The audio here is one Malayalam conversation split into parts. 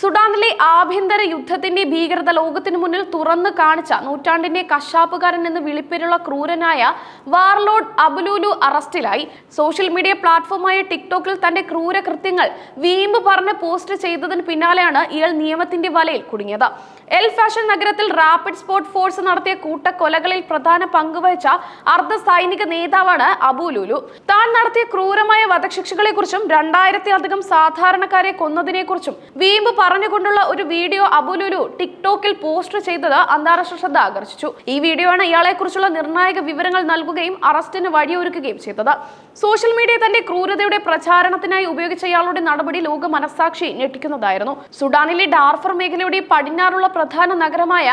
സുഡാനിലെ ആഭ്യന്തര യുദ്ധത്തിന്റെ ഭീകരത ലോകത്തിന് മുന്നിൽ തുറന്നു കാണിച്ച നൂറ്റാണ്ടിന്റെ കശാപ്പുകാരൻ എന്ന് വിളിപ്പേരുള്ള ക്രൂരനായ വാർലോഡ് അബുലൂലു അറസ്റ്റിലായി. സോഷ്യൽ മീഡിയ പ്ലാറ്റ്ഫോമായ ടിക്ടോക്കിൽ തന്റെ ക്രൂരകൃത്യങ്ങൾ വീമ്പ് പറഞ്ഞ് പോസ്റ്റ് ചെയ്തതിന് പിന്നാലെയാണ് ഇയാൾ നിയമത്തിന്റെ വലയിൽ കുടുങ്ങിയത്. എൽ ഫാഷൻ നഗരത്തിൽ റാപ്പിഡ് സ്പോട്ട് ഫോഴ്സ് നടത്തിയ കൂട്ടക്കൊലകളിൽ പ്രധാന പങ്കുവഹിച്ച അർദ്ധ സൈനിക നേതാവാണ് അബുലുലു. താൻ നടത്തിയ ക്രൂരമായ വധശിക്ഷകളെ കുറിച്ചും രണ്ടായിരത്തിലധികം സാധാരണക്കാരെ കൊന്നതിനെ കുറിച്ചും വീമ്പ് പറഞ്ഞുകൊണ്ടുള്ള ഒരു വീഡിയോ അബുലുലു ടിക്ടോക്കിൽ പോസ്റ്റ് ചെയ്തത് അന്താരാഷ്ട്ര ശ്രദ്ധ ആകർഷിച്ചു. ഈ വീഡിയോ ആണ് ഇയാളെ കുറിച്ചുള്ള നിർണായക വിവരങ്ങൾ നൽകുകയും അറസ്റ്റിന് വഴിയൊരുക്കുകയും ചെയ്തത്. സോഷ്യൽ മീഡിയ തന്റെ ക്രൂരതയുടെ പ്രചാരണത്തിനായി ഉപയോഗിച്ച ഇയാളുടെ നടപടി ലോക മനസാക്ഷി ഞെട്ടിക്കുന്നതായിരുന്നു. സുഡാനിലെ ഡാർഫർ മേഖലയുടെ പടിഞ്ഞാറുള്ള പ്രധാന നഗരമായ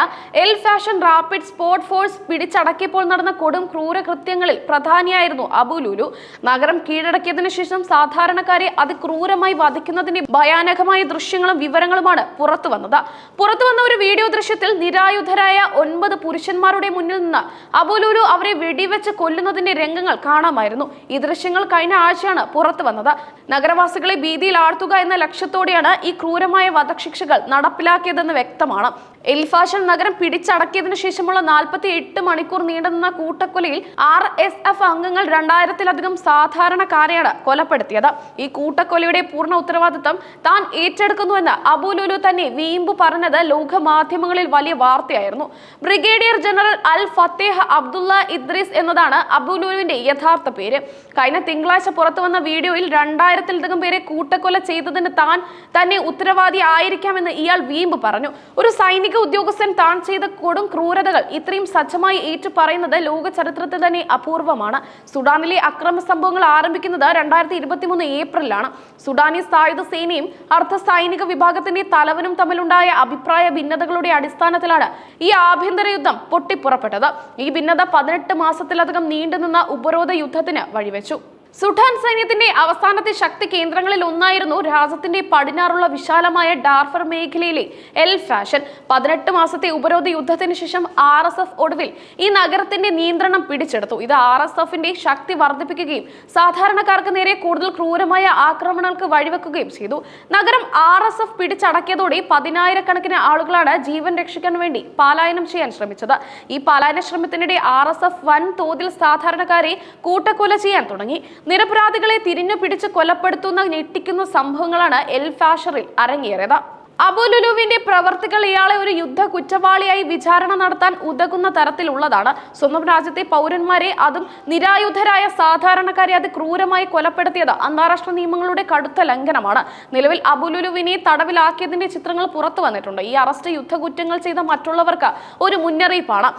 El Fasher Rapid Support Forces പിടിച്ചടക്കിയപ്പോൾ നടന്ന കൊടും ക്രൂര കൃത്യങ്ങളിൽ പ്രധാനിയായിരുന്നു അബുലുലു നഗരം കീഴടക്കിയതിനു ശേഷം സാധാരണക്കാരെ അതിക്രൂരമായി വധിക്കുന്നതിന്റെ ഭയാനകമായ ദൃശ്യങ്ങളും വിവരങ്ങളുമാണ് പുറത്തു വന്നത്. പുറത്തു വന്ന ഒരു വീഡിയോ ദൃശ്യത്തിൽ നിരായുധരായ ഒൻപത് പുരുഷന്മാരുടെ മുന്നിൽ നിന്ന് അബുലുലു അവരെ വെടിവെച്ച് കൊല്ലുന്നതിന്റെ രംഗങ്ങൾ കാണാമായിരുന്നു. ഈ ദൃശ്യങ്ങൾ കഴിഞ്ഞ ആഴ്ചയാണ് പുറത്തു വന്നത്. നഗരവാസികളെ ഭീതിയിൽ ആഴ്ത്തുക എന്ന ലക്ഷ്യത്തോടെയാണ് ഈ ക്രൂരമായ വധശിക്ഷകൾ നടപ്പിലാക്കിയതെന്ന് വ്യക്തമാണ്. എൽഫാഷൻ നഗരം പിടിച്ചടക്കിയതിനു ശേഷമുള്ള നാൽപ്പത്തി എട്ട് മണിക്കൂർ നീണ്ടുനിന്ന കൂട്ടക്കൊലയിൽ ആർ എസ് എഫ് അംഗങ്ങൾ രണ്ടായിരത്തിലധികം സാധാരണക്കാരെയാണ് കൊലപ്പെടുത്തിയത്. ഈ കൂട്ടക്കൊലയുടെ പൂർണ ഉത്തരവാദിത്തം താൻ ഏറ്റെടുക്കുന്നുവെന്ന് അബുലുലു തന്നെ വീമ്പ് പറഞ്ഞത് ലോകമാധ്യമങ്ങളിൽ വലിയ വാർത്തയായിരുന്നു. Brigadier general Al Fateh Abdullah Idris എന്നതാണ് അബുലുലുവിന്റെ യഥാർത്ഥ പേര്. കഴിഞ്ഞ തിങ്കളാഴ്ച പുറത്തു വന്ന വീഡിയോയിൽ രണ്ടായിരത്തിലധികം പേരെ കൂട്ടക്കൊല ചെയ്തതിന് താൻ തന്നെ ഉത്തരവാദി ആയിരിക്കാമെന്ന് ഇയാൾ വീമ്പ് പറഞ്ഞു. ഒരു സൈനിക ഉദ്യോഗസ്ഥൻ താൻ ചെയ്ത കൊടും ക്രൂരതകൾ ഇത്രയും സജ്ജമായി ഏറ്റുപറയുന്നത് ലോക ചരിത്രത്തിൽ തന്നെ അപൂർവമാണ്. സുഡാനിലെ അക്രമ സംഭവങ്ങൾ ആരംഭിക്കുന്നത് രണ്ടായിരത്തി ഇരുപത്തിമൂന്ന് ഏപ്രിലാണ്. സുഡാനി സായുധ സേനയും അർദ്ധ സൈനിക വിഭാഗത്തിന്റെ തലവനും തമ്മിലുണ്ടായ അഭിപ്രായ ഭിന്നതകളുടെ അടിസ്ഥാനത്തിലാണ് ഈ ആഭ്യന്തര യുദ്ധം പൊട്ടിപ്പുറപ്പെട്ടത്. ഈ ഭിന്നത പതിനെട്ട് മാസത്തിലധികം നീണ്ടുനിന്ന ഉപരോധ യുദ്ധത്തിന് വഴിവെച്ചു. സുഡാൻ സൈന്യത്തിന്റെ അവസാനത്തെ ശക്തി കേന്ദ്രങ്ങളിൽ ഒന്നായിരുന്നു രാജ്യത്തിന്റെ പടിഞ്ഞാറുള്ള വിശാലമായ ഡാർഫർ മേഖലയിലെ എൽ ഫാഷൻ. പതിനെട്ട് മാസത്തെ ഉപരോധ യുദ്ധത്തിന് ശേഷം ആർ എസ് എഫ് ഒടുവിൽ ഈ നഗരത്തിന്റെ നിയന്ത്രണം പിടിച്ചെടുത്തു. ഇത് ആർ എസ് എഫിന്റെ ശക്തി വർദ്ധിപ്പിക്കുകയും സാധാരണക്കാർക്ക് നേരെ കൂടുതൽ ക്രൂരമായ ആക്രമണങ്ങൾക്ക് വഴിവെക്കുകയും ചെയ്തു. നഗരം ആർ എസ് എഫ് പിടിച്ചടക്കിയതോടെ പതിനായിരക്കണക്കിന് ആളുകളാണ് ജീവൻ രക്ഷിക്കാൻ വേണ്ടി പലായനം ചെയ്യാൻ ശ്രമിച്ചത്. ഈ പലായന ശ്രമത്തിനിടെ ആർ എസ് എഫ് വൻ തോതിൽ സാധാരണക്കാരെ കൂട്ടക്കൊല ചെയ്യാൻ തുടങ്ങി. നിരപരാധികളെ തിരിഞ്ഞു പിടിച്ച് കൊലപ്പെടുത്തുന്ന ഞെട്ടിക്കുന്ന സംഭവങ്ങളാണ് എൽ ഫാഷറിൽ അരങ്ങേറിയത്. അബുലുലുവിന്റെ പ്രവർത്തികൾ ഇയാളെ ഒരു യുദ്ധ കുറ്റവാളിയായി വിചാരണ നടത്താൻ ഉതകുന്ന തരത്തിലുള്ളതാണ്. സ്വന്തം രാജ്യത്തെ പൗരന്മാരെ അതും നിരായുധരായ സാധാരണക്കാരെ അത് ക്രൂരമായി കൊലപ്പെടുത്തിയത് അന്താരാഷ്ട്ര നിയമങ്ങളുടെ കടുത്ത ലംഘനമാണ്. നിലവിൽ അബുലുലുവിനെ തടവിലാക്കിയതിന്റെ ചിത്രങ്ങൾ പുറത്തു വന്നിട്ടുണ്ട്. ഈ അറസ്റ്റ് യുദ്ധകുറ്റങ്ങൾ ചെയ്ത മറ്റുള്ളവർക്ക് ഒരു മുന്നറിയിപ്പാണ്.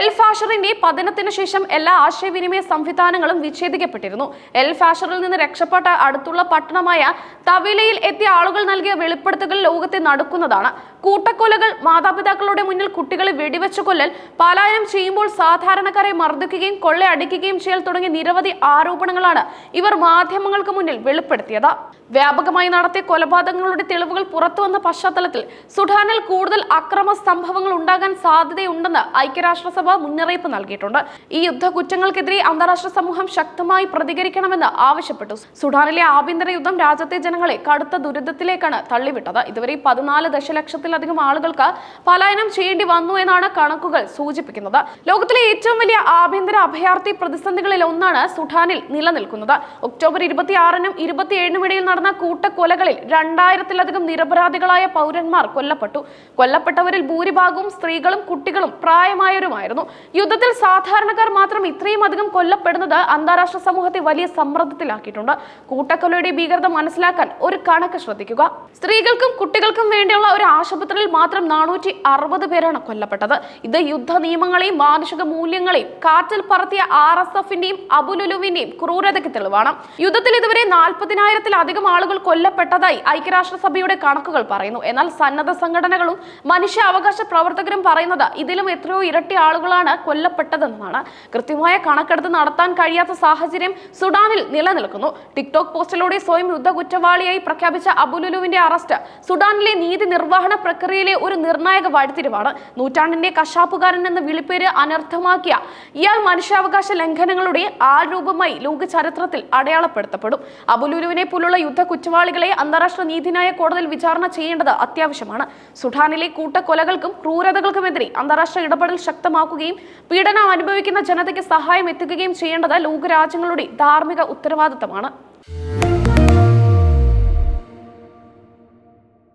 എൽ ഫാഷറിന്റെ പതനത്തിന് ശേഷം എല്ലാ ആശയവിനിമയ സംവിധാനങ്ങളും വിച്ഛേദിക്കപ്പെട്ടിരുന്നു. എൽ ഫാഷറിൽ നിന്ന് രക്ഷപ്പെട്ട അടുത്തുള്ള പട്ടണമായ തവിലയിൽ എത്തിയ ആളുകൾ നൽകിയ വെളിപ്പെടുത്തുകൾ ലോകത്തെ നടക്കുന്നതാണ്. കൂട്ടക്കൊലകൾ മാതാപിതാക്കളുടെ മുന്നിൽ കുട്ടികളെ വെടിവെച്ചു കൊല്ലൽ പലായനം ചെയ്യുമ്പോൾ സാധാരണക്കാരെ മർദ്ദിക്കുകയും കൊള്ളയടിക്കുകയും ചെയ്യൽ തുടങ്ങിയ നിരവധി ആരോപണങ്ങളാണ് ഇവർ മാധ്യമങ്ങൾക്ക് മുന്നിൽ വെളിപ്പെടുത്തിയത്. വ്യാപകമായി നടത്തിയ കൊലപാതകങ്ങളുടെ തെളിവുകൾ പുറത്തുവന്ന പശ്ചാത്തലത്തിൽ സുഡാനിൽ കൂടുതൽ അക്രമ സംഭവങ്ങൾ ഉണ്ടാകാൻ സാധ്യതയുണ്ടെന്ന് ഐക്യരാഷ്ട്രസഭ മുന്നറിയിപ്പ് നൽകിയിട്ടുണ്ട്. ഈ യുദ്ധ കുറ്റങ്ങൾക്കെതിരെ അന്താരാഷ്ട്ര സമൂഹം ശക്തമായി പ്രതികരിക്കണമെന്ന് ആവശ്യപ്പെട്ടു. സുഡാനിലെ ആഭ്യന്തര യുദ്ധം രാജ്യത്തെ ജനങ്ങളെ കടുത്ത ദുരിതത്തിലേക്കാണ് തള്ളിവിട്ടത്. ഇതുവരെ പതിനാല് ദശലക്ഷത്തിലധികം ആളുകൾക്ക് പലായനം ചെയ്യേണ്ടി വന്നു എന്നാണ് കണക്കുകൾ സൂചിപ്പിക്കുന്നത്. ലോകത്തിലെ ഏറ്റവും വലിയ ആഭ്യന്തര അഭയാർത്ഥി പ്രതിസന്ധികളിൽ ഒന്നാണ് സുഡാനിൽ നിലനിൽക്കുന്നത്. ഒക്ടോബർ ഇരുപത്തിയാറിനും ഇരുപത്തിയേഴിനും ഇടയിൽ നടന്ന കൂട്ടക്കൊലകളിൽ രണ്ടായിരത്തിലധികം നിരപരാധികളായ പൗരന്മാർ കൊല്ലപ്പെട്ടു. കൊല്ലപ്പെട്ടവരിൽ ഭൂരിഭാഗവും സ്ത്രീകളും കുട്ടികളും പ്രായമായവരുമായിരുന്നു. യുദ്ധത്തിൽ സാധാരണക്കാർ മാത്രം ഇത്രയും അധികം കൊല്ലപ്പെടുന്നത് അന്താരാഷ്ട്ര സമൂഹത്തെ വലിയ സമ്മർദ്ദത്തിലാക്കിയിട്ടുണ്ട്. കൂട്ടക്കൊലയുടെ ഭീകരത മനസ്സിലാക്കാൻ ഒരു കണക്ക് ശ്രദ്ധിക്കുക. സ്ത്രീകൾക്കും കുട്ടികൾക്കും വേണ്ടിയുള്ള ഒരു ആശുപത്രിയിൽ മാത്രം നാനൂറ്റി അറുപത് പേരാണ് കൊല്ലപ്പെട്ടത്. ഇത് യുദ്ധ നിയമങ്ങളെയും മാനുഷിക മൂല്യങ്ങളെയും കാറ്റിൽ പറത്തിയ ആർ എസ് എഫിന്റെയും അബുലുലുവിന്റെയും ക്രൂരതയ്ക്ക് തെളിവാണ്. യുദ്ധത്തിൽ ഇതുവരെ നാൽപ്പതിനായിരത്തിലധികം ആളുകൾ കൊല്ലപ്പെട്ടതായി ഐക്യരാഷ്ട്രസഭയുടെ കണക്കുകൾ പറയുന്നു. എന്നാൽ സന്നദ്ധ സംഘടനകളും മനുഷ്യാവകാശ പ്രവർത്തകരും പറയുന്നത് ഇതിലും എത്രയോ ഇരട്ടി ആളുകളാണ് കൊല്ലപ്പെട്ടതെന്നാണ്. കൃത്യമായ കണക്കെടുത്ത് നടത്താൻ കഴിയാത്ത സാഹചര്യം സുഡാനിൽ നിലനിൽക്കുന്നു. ടിക്ടോക്ക് പോസ്റ്റിലൂടെ സ്വയം യുദ്ധ കുറ്റവാളിയായി പ്രഖ്യാപിച്ച അബുലുലുവിന്റെ അറസ്റ്റ് സുഡാനിലെ നീതി നിർവഹണ പ്രക്രിയയിലെ ഒരു നിർണായക വഴിത്തിരിവാണ്. നൂറ്റാണ്ടിന്റെ കശാപ്പുകാരൻ എന്ന വിളിപ്പേര് അനർത്ഥമാക്കിയ ഇയാൾ മനുഷ്യാവകാശ ലംഘനങ്ങളുടെ ആരൂപമായി ലോക ചരിത്രത്തിൽ അടയാളപ്പെടുത്തപ്പെടും. അബുലുലുവിനെ പോലുള്ള യുദ്ധ കുറ്റവാളികളെ അന്താരാഷ്ട്ര നീതിന്യായ കോടതിയിൽ വിചാരണ ചെയ്യേണ്ടത് അത്യാവശ്യമാണ്. സുഡാനിലെ കൂട്ടക്കൊലകൾക്കും ക്രൂരതകൾക്കുമെതിരെ അന്താരാഷ്ട്ര ഇടപെടൽ ശക്തമാക്കുകയും പീഡനം അനുഭവിക്കുന്ന ജനതയ്ക്ക് സഹായം എത്തിക്കുകയും ചെയ്യേണ്ടത് ലോകരാജ്യങ്ങളുടെ ധാർമ്മിക ഉത്തരവാദിത്തമാണ്.